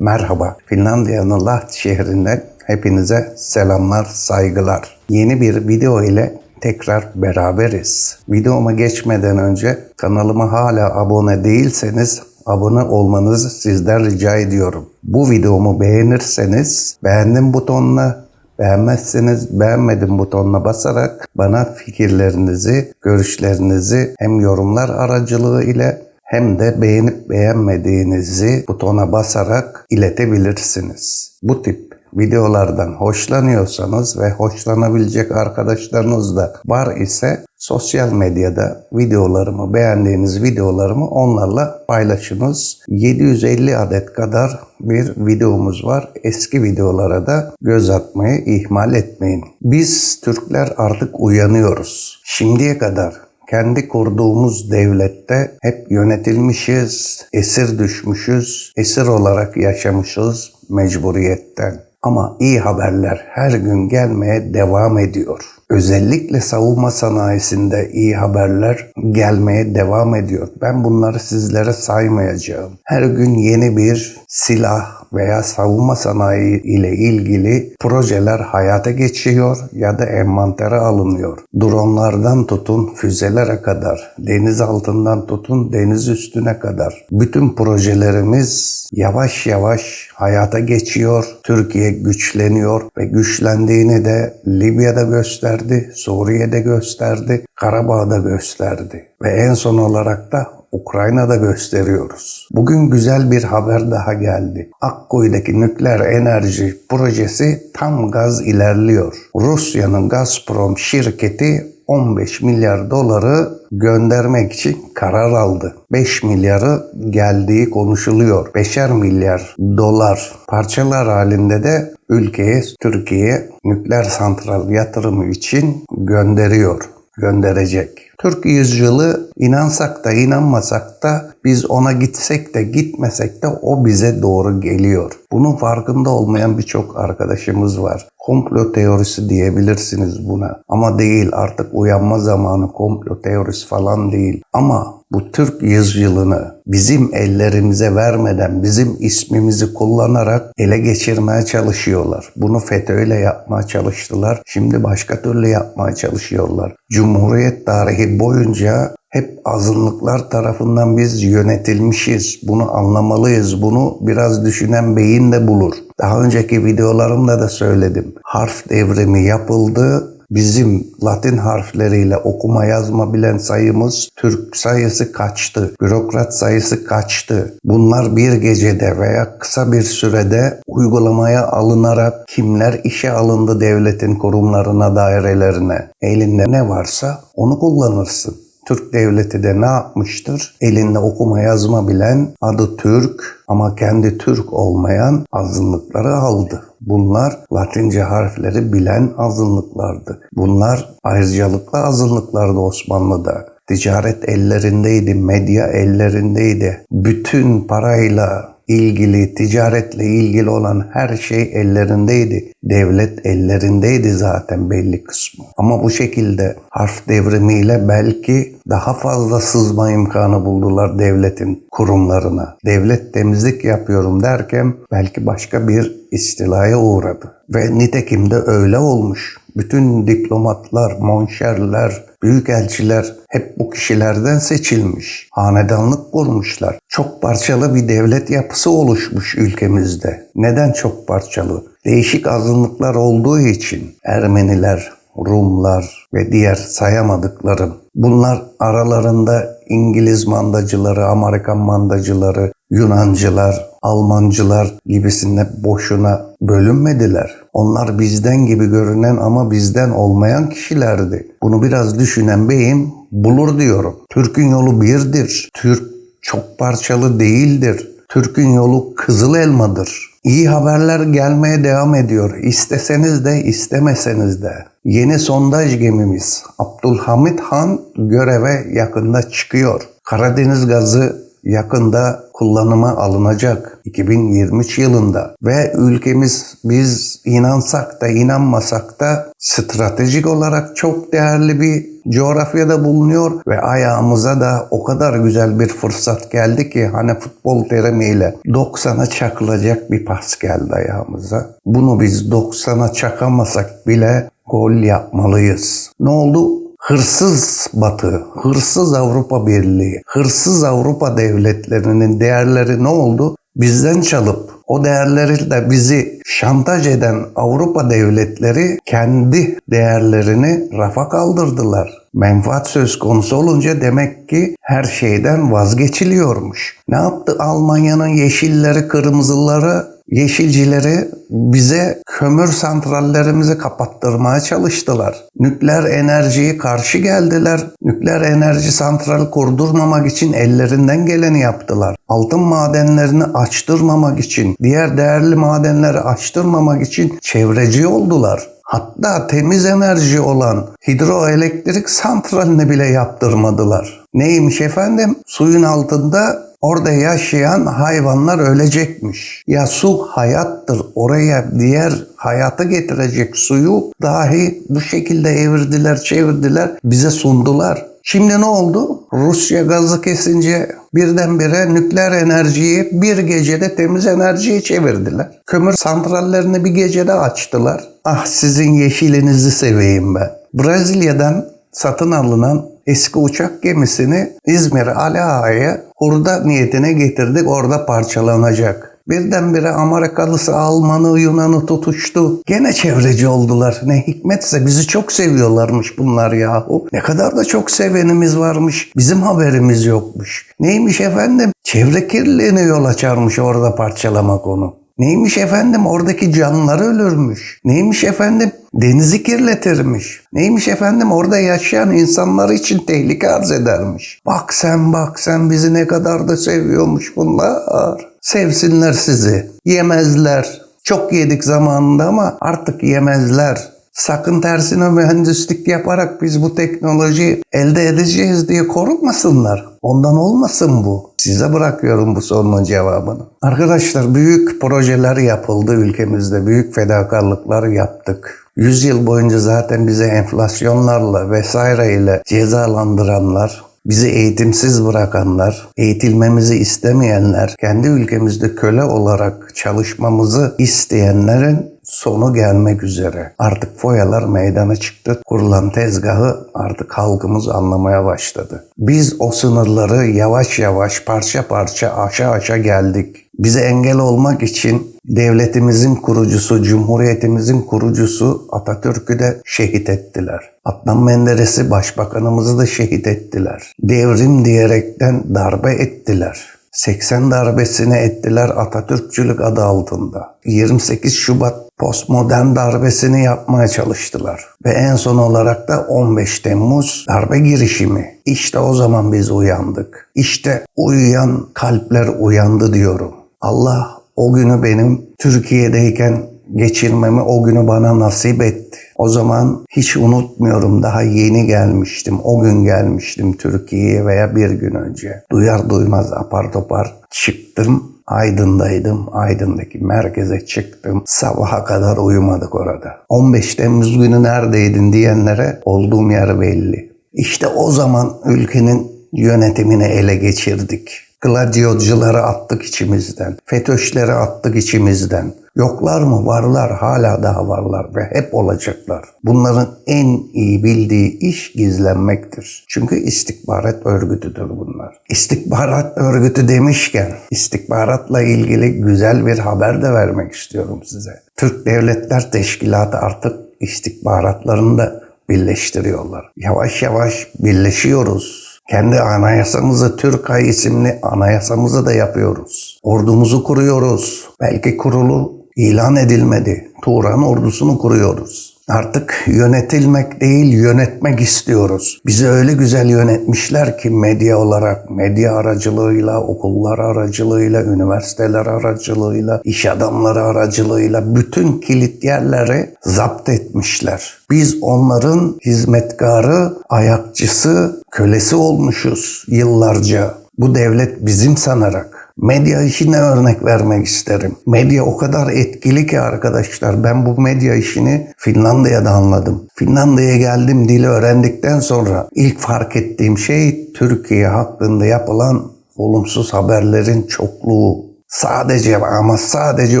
Merhaba. Finlandiya'nın Lahti şehrinden hepinize selamlar, saygılar. Yeni bir video ile tekrar beraberiz. Videoma geçmeden önce kanalıma hala abone değilseniz abone olmanızı sizden rica ediyorum. Bu videomu beğenirseniz beğendim butonuna, beğenmezseniz beğenmedim butonuna basarak bana fikirlerinizi, görüşlerinizi hem yorumlar aracılığı ile hem de beğenip beğenmediğinizi butona basarak iletebilirsiniz. Bu tip videolardan hoşlanıyorsanız ve hoşlanabilecek arkadaşlarınız da var ise sosyal medyada videolarımı, beğendiğiniz videolarımı onlarla paylaşınız. 750 adet kadar bir videomuz var. Eski videolara da göz atmayı ihmal etmeyin. Biz Türkler artık uyanıyoruz. Şimdiye kadar kendi kurduğumuz devlette hep yönetilmişiz, esir düşmüşüz, esir olarak yaşamışız mecburiyetten. Ama iyi haberler her gün gelmeye devam ediyor. Özellikle savunma sanayisinde iyi haberler gelmeye devam ediyor. Ben bunları sizlere saymayacağım. Her gün yeni bir silah veya savunma sanayi ile ilgili projeler hayata geçiyor ya da envantere alınıyor. Dronlardan tutun füzelere kadar, deniz altından tutun deniz üstüne kadar. Bütün projelerimiz yavaş yavaş hayata geçiyor. Türkiye güçleniyor ve güçlendiğini de Libya'da gösterdi, Suriye'de gösterdi, Karabağ'da gösterdi. Ve en son olarak da Ukrayna'da gösteriyoruz. Bugün güzel bir haber daha geldi. Akkuyu'daki nükleer enerji projesi tam gaz ilerliyor. Rusya'nın Gazprom şirketi 15 milyar doları göndermek için karar aldı. 5 milyarı geldiği konuşuluyor. 5'er milyar dolar parçalar halinde de ülkeye, Türkiye'ye nükleer santral yatırımı için gönderiyor, gönderecek. Türk yüzyılı inansak da inanmasak da biz ona gitsek de gitmesek de o bize doğru geliyor. Bunun farkında olmayan birçok arkadaşımız var. Komplo teorisi diyebilirsiniz buna. Ama değil artık uyanma zamanı komplo teorisi falan değil. Ama bu Türk yüzyılını bizim ellerimize vermeden bizim ismimizi kullanarak ele geçirmeye çalışıyorlar. Bunu FETÖ'yle yapmaya çalıştılar. Şimdi başka türlü yapmaya çalışıyorlar. Cumhuriyet tarihi boyunca hep azınlıklar tarafından biz yönetilmişiz. Bunu anlamalıyız. Bunu biraz düşünen beyin de bulur. Daha önceki videolarımda da söyledim. Harf devrimi yapıldı. Bizim Latin harfleriyle okuma yazma bilen sayımız Türk sayısı kaçtı. Bürokrat sayısı kaçtı. Bunlar bir gecede veya kısa bir sürede uygulamaya alınarak kimler işe alındı devletin kurumlarına, dairelerine. Elinde ne varsa onu kullanırsın. Türk devleti de ne yapmıştır? Elinde okuma yazma bilen adı Türk ama kendi Türk olmayan azınlıkları aldı. Bunlar Latince harfleri bilen azınlıklardı. Bunlar ayrıcalıklı azınlıklardı Osmanlı'da. Ticaret ellerindeydi, medya ellerindeydi. Bütün parayla ilgili, ticaretle ilgili olan her şey ellerindeydi. Devlet ellerindeydi zaten belli kısmı. Ama bu şekilde harf devrimiyle belki daha fazla sızma imkanı buldular devletin kurumlarına. Devlet temizlik yapıyorum derken belki başka bir istilaya uğradı. Ve nitekim de öyle olmuş. Bütün diplomatlar, monşerler, büyükelçiler hep bu kişilerden seçilmiş. Hanedanlık kurmuşlar. Çok parçalı bir devlet yapısı oluşmuş ülkemizde. Neden çok parçalı? Değişik azınlıklar olduğu için Ermeniler, Rumlar ve diğer sayamadıklarım. Bunlar aralarında İngiliz mandacıları, Amerikan mandacıları, Yunancılar, Almancılar gibisinde boşuna bölünmediler. Onlar bizden gibi görünen ama bizden olmayan kişilerdi. Bunu biraz düşünen beyim bulur diyorum. Türk'ün yolu birdir. Türk çok parçalı değildir. Türk'ün yolu kızıl elmadır. İyi haberler gelmeye devam ediyor. İsteseniz de istemeseniz de. Yeni sondaj gemimiz Abdülhamit Han göreve yakında çıkıyor. Karadeniz gazı yakında kullanıma alınacak 2023 yılında ve ülkemiz biz inansak da inanmasak da stratejik olarak çok değerli bir coğrafyada bulunuyor ve ayağımıza da o kadar güzel bir fırsat geldi ki hani futbol terimiyle 90'a çakılacak bir pas geldi ayağımıza. Bunu biz 90'a çakamasak bile gol yapmalıyız. Ne oldu? Hırsız Batı, hırsız Avrupa Birliği, hırsız Avrupa devletlerinin değerleri ne oldu? Bizden çalıp o değerleri de bizi şantaj eden Avrupa devletleri kendi değerlerini rafa kaldırdılar. Menfaat söz konusu olunca demek ki her şeyden vazgeçiliyormuş. Ne yaptı Almanya'nın yeşilleri, kırmızıları Yeşilcileri bize kömür santrallerimizi kapattırmaya çalıştılar. Nükleer enerjiye karşı geldiler. Nükleer enerji santrali kurdurmamak için ellerinden geleni yaptılar. Altın madenlerini açtırmamak için, diğer değerli madenleri açtırmamak için çevreci oldular. Hatta temiz enerji olan hidroelektrik santralini bile yaptırmadılar. Neymiş efendim? Suyun altında Orada yaşayan hayvanlar ölecekmiş. Ya su hayattır. Oraya diğer hayata getirecek suyu dahi bu şekilde evirdiler, çevirdiler, bize sundular. Şimdi ne oldu? Rusya gazı kesince birdenbire nükleer enerjiyi bir gecede temiz enerjiye çevirdiler. Kömür santrallerini bir gecede açtılar. Ah sizin yeşilinizi seveyim ben. Brezilya'dan satın alınan eski uçak gemisini İzmir Ali Ağa'ya hurda niyetine getirdik orada parçalanacak. Birdenbire Amerikalısı, Almanı, Yunanı tutuştu. Gene çevreci oldular. Ne hikmetse bizi çok seviyorlarmış bunlar yahu. Ne kadar da çok sevenimiz varmış. Bizim haberimiz yokmuş. Neymiş efendim? Çevre kirliliğine yol açarmış orada parçalamak onu. Neymiş efendim oradaki canlılar ölürmüş. Neymiş efendim denizi kirletirmiş. Neymiş efendim orada yaşayan insanlar için tehlike arz edermiş. Bak sen bak sen bizi ne kadar da seviyormuş bunlar. Sevsinler sizi. Yemezler. Çok yedik zamanında ama artık yemezler. Sakın tersine mühendislik yaparak biz bu teknolojiyi elde edeceğiz diye korkmasınlar. Ondan olmasın bu. Size bırakıyorum bu sorunun cevabını. Arkadaşlar büyük projeler yapıldı ülkemizde. Büyük fedakarlıklar yaptık. 100 yıl boyunca zaten bize enflasyonlarla vesaireyle cezalandıranlar, bizi eğitimsiz bırakanlar, eğitilmemizi istemeyenler, kendi ülkemizde köle olarak çalışmamızı isteyenlerin sonu gelmek üzere. Artık foyalar meydana çıktı. Kurulan tezgahı artık halkımız anlamaya başladı. Biz o sınırları yavaş yavaş parça parça aşağı aşağı geldik. Bize engel olmak için devletimizin kurucusu, cumhuriyetimizin kurucusu Atatürk'ü de şehit ettiler. Adnan Menderes'i başbakanımızı da şehit ettiler. Devrim diyerekten darbe ettiler. 80 darbesini ettiler Atatürkçülük adı altında. 28 Şubat postmodern darbesini yapmaya çalıştılar. Ve en son olarak da 15 Temmuz darbe girişimi. İşte o zaman biz uyandık. İşte uyuyan kalpler uyandı diyorum. Allah o günü benim Türkiye'deyken geçirmemi o günü bana nasip etti. O zaman hiç unutmuyorum daha yeni gelmiştim. O gün gelmiştim Türkiye'ye veya bir gün önce. Duyar duymaz apar topar çıktım. Aydın'daydım. Aydın'daki merkeze çıktım. Sabaha kadar uyumadık orada. 15 Temmuz günü neredeydin diyenlere olduğum yer belli. İşte o zaman ülkenin yönetimini ele geçirdik. Gladyocuları attık içimizden. FETÖ'şleri attık içimizden. Yoklar mı? Varlar. Hala daha varlar ve hep olacaklar. Bunların en iyi bildiği iş gizlenmektir. Çünkü istihbarat örgütüdür bunlar. İstihbarat örgütü demişken istihbaratla ilgili güzel bir haber de vermek istiyorum size. Türk Devletler Teşkilatı artık istihbaratlarını da birleştiriyorlar. Yavaş yavaş birleşiyoruz. Kendi anayasamızı, Türkay isimli anayasamızı da yapıyoruz. Ordumuzu kuruyoruz. Belki kurulu ilan edilmedi. Turan ordusunu kuruyoruz. Artık yönetilmek değil yönetmek istiyoruz. Bizi öyle güzel yönetmişler ki medya olarak, medya aracılığıyla, okullar aracılığıyla, üniversiteler aracılığıyla, iş adamları aracılığıyla bütün kilit yerleri zapt etmişler. Biz onların hizmetkarı, ayakçısı, kölesi olmuşuz yıllarca. Bu devlet bizim sanarak. Medya işine örnek vermek isterim. Medya o kadar etkili ki arkadaşlar. Ben bu medya işini Finlandiya'da anladım. Finlandiya'ya geldim dili öğrendikten sonra ilk fark ettiğim şey Türkiye hakkında yapılan olumsuz haberlerin çokluğu. Sadece ama sadece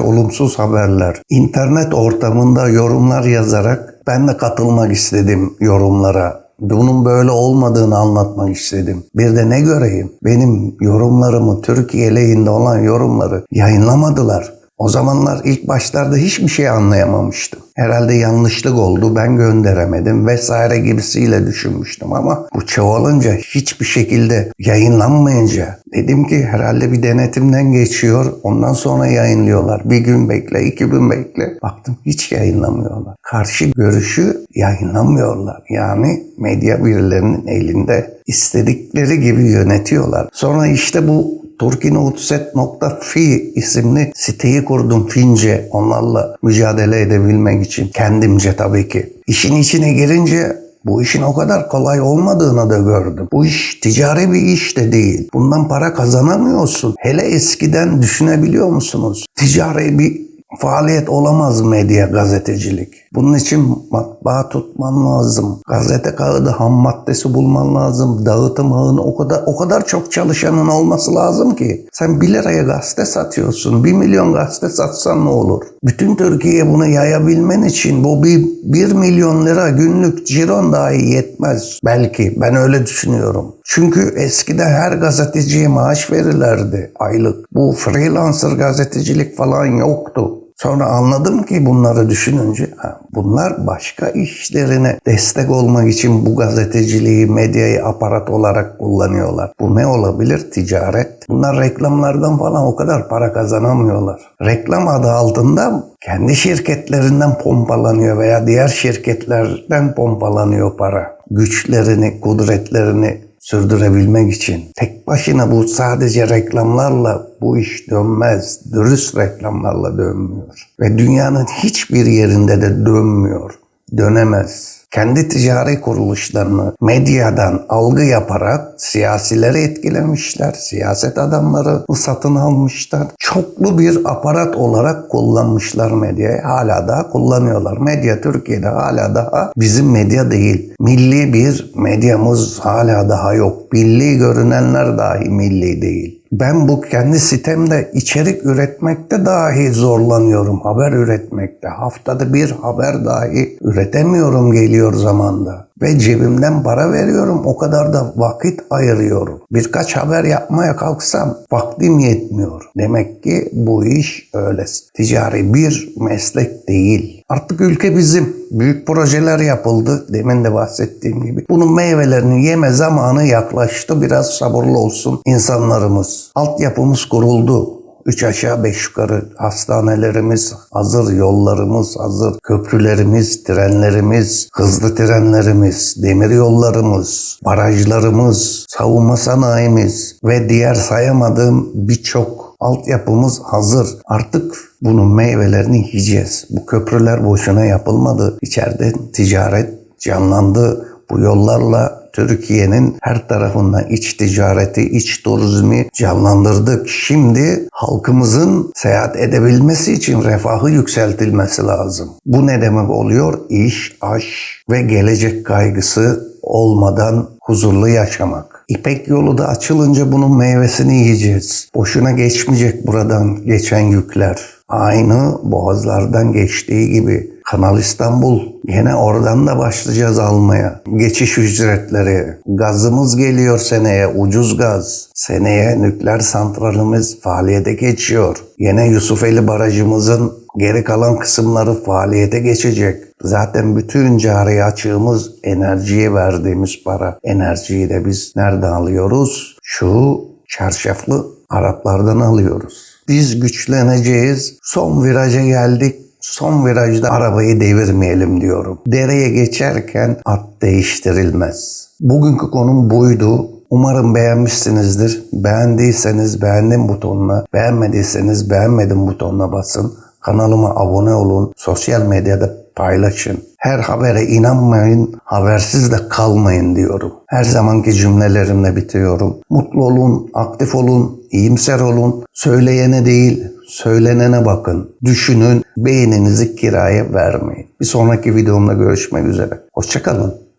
olumsuz haberler. İnternet ortamında yorumlar yazarak ben de katılmak istedim yorumlara. Bunun böyle olmadığını anlatmak istedim. Bir de ne göreyim? Benim yorumlarımı, Türkiye lehinde olan yorumları yayınlamadılar. O zamanlar ilk başlarda hiçbir şey anlayamamıştım. Herhalde yanlışlık oldu, ben gönderemedim vesaire gibisiyle düşünmüştüm ama bu çoğalınca hiçbir şekilde yayınlanmayınca dedim ki herhalde bir denetimden geçiyor. Ondan sonra yayınlıyorlar. Bir gün bekle, iki gün bekle. Baktım hiç yayınlamıyorlar. Karşı görüşü yayınlamıyorlar. Yani medya birilerinin elinde istedikleri gibi yönetiyorlar. Sonra işte bu Turkinutset.fi isimli siteyi kurdum Fince onlarla mücadele edebilmek için. Kendimce tabii ki. İşin içine girince bu işin o kadar kolay olmadığını da gördüm. Bu iş ticari bir iş de değil. Bundan para kazanamıyorsun. Hele eskiden düşünebiliyor musunuz? Ticari bir faaliyet olamaz medya gazetecilik. Bunun için matbaa tutman lazım. Gazete kağıdı ham maddesi bulman lazım. Dağıtım ağını o kadar o kadar çok çalışanın olması lazım ki. Sen 1 liraya gazete satıyorsun. 1 milyon gazete satsan ne olur? Bütün Türkiye'ye bunu yayabilmen için bu bir, 1 milyon lira günlük ciron dahi yetmez. Belki ben öyle düşünüyorum. Çünkü eskide her gazeteciye maaş verirlerdi aylık. Bu freelancer gazetecilik falan yoktu. Sonra anladım ki bunları düşününce bunlar başka işlerine destek olmak için bu gazeteciliği, medyayı aparat olarak kullanıyorlar. Bu ne olabilir? Ticaret. Bunlar reklamlardan falan o kadar para kazanamıyorlar. Reklam adı altında kendi şirketlerinden pompalanıyor veya diğer şirketlerden pompalanıyor para. Güçlerini, kudretlerini sürdürebilmek için. Tek başına bu sadece reklamlarla bu iş dönmez. Dürüst reklamlarla dönmüyor. Ve dünyanın hiçbir yerinde de dönmüyor. Dönemez kendi ticari kuruluşlarını medyadan algı yaparak siyasileri etkilemişler. Siyaset adamları satın almışlar. Çoklu bir aparat olarak kullanmışlar medyayı. Hala daha kullanıyorlar. Medya Türkiye'de hala daha bizim medya değil. Milli bir medyamız hala daha yok. Milli görünenler dahi milli değil. Ben bu kendi sitemde içerik üretmekte dahi zorlanıyorum. Haber üretmekte. Haftada bir haber dahi üretemiyorum geliyor zamanda. Ve cebimden para veriyorum. O kadar da vakit ayırıyorum. Birkaç haber yapmaya kalksam vaktim yetmiyor. Demek ki bu iş öyle. Ticari bir meslek değil. Artık ülke bizim. Büyük projeler yapıldı. Demin de bahsettiğim gibi. Bunun meyvelerini yeme zamanı yaklaştı. Biraz sabırlı olsun insanlarımız. Altyapımız kuruldu. Üç aşağı beş yukarı hastanelerimiz hazır, yollarımız hazır, köprülerimiz, trenlerimiz, hızlı trenlerimiz, demir yollarımız, barajlarımız, savunma sanayimiz ve diğer sayamadığım birçok altyapımız hazır. Artık bunun meyvelerini yiyeceğiz. Bu köprüler boşuna yapılmadı. İçeride ticaret canlandı. Bu yollarla Türkiye'nin her tarafından iç ticareti, iç turizmi canlandırdık. Şimdi halkımızın seyahat edebilmesi için refahı yükseltilmesi lazım. Bu ne demek oluyor? İş, aş ve gelecek kaygısı olmadan huzurlu yaşamak. İpek yolu da açılınca bunun meyvesini yiyeceğiz. Boşuna geçmeyecek buradan geçen yükler. Aynı boğazlardan geçtiği gibi Kanal İstanbul. Yine oradan da başlayacağız almaya. Geçiş ücretleri. Gazımız geliyor seneye. Ucuz gaz. Seneye nükleer santralimiz faaliyete geçiyor. Yine Yusufeli Barajımızın geri kalan kısımları faaliyete geçecek. Zaten bütün cari açığımız enerjiye verdiğimiz para. Enerjiyi de biz nereden alıyoruz? Şu çarşaflı Araplardan alıyoruz. Biz güçleneceğiz. Son viraja geldik son virajda arabayı devirmeyelim diyorum. Dereye geçerken at değiştirilmez. Bugünkü konum buydu. Umarım beğenmişsinizdir. Beğendiyseniz beğendim butonuna, beğenmediyseniz beğenmedim butonuna basın. Kanalıma abone olun. Sosyal medyada paylaşın. Her habere inanmayın, habersiz de kalmayın diyorum. Her zamanki cümlelerimle bitiriyorum. Mutlu olun, aktif olun, iyimser olun. Söyleyene değil, söylenene bakın. Düşünün, beyninizi kiraya vermeyin. Bir sonraki videomda görüşmek üzere. Hoşçakalın.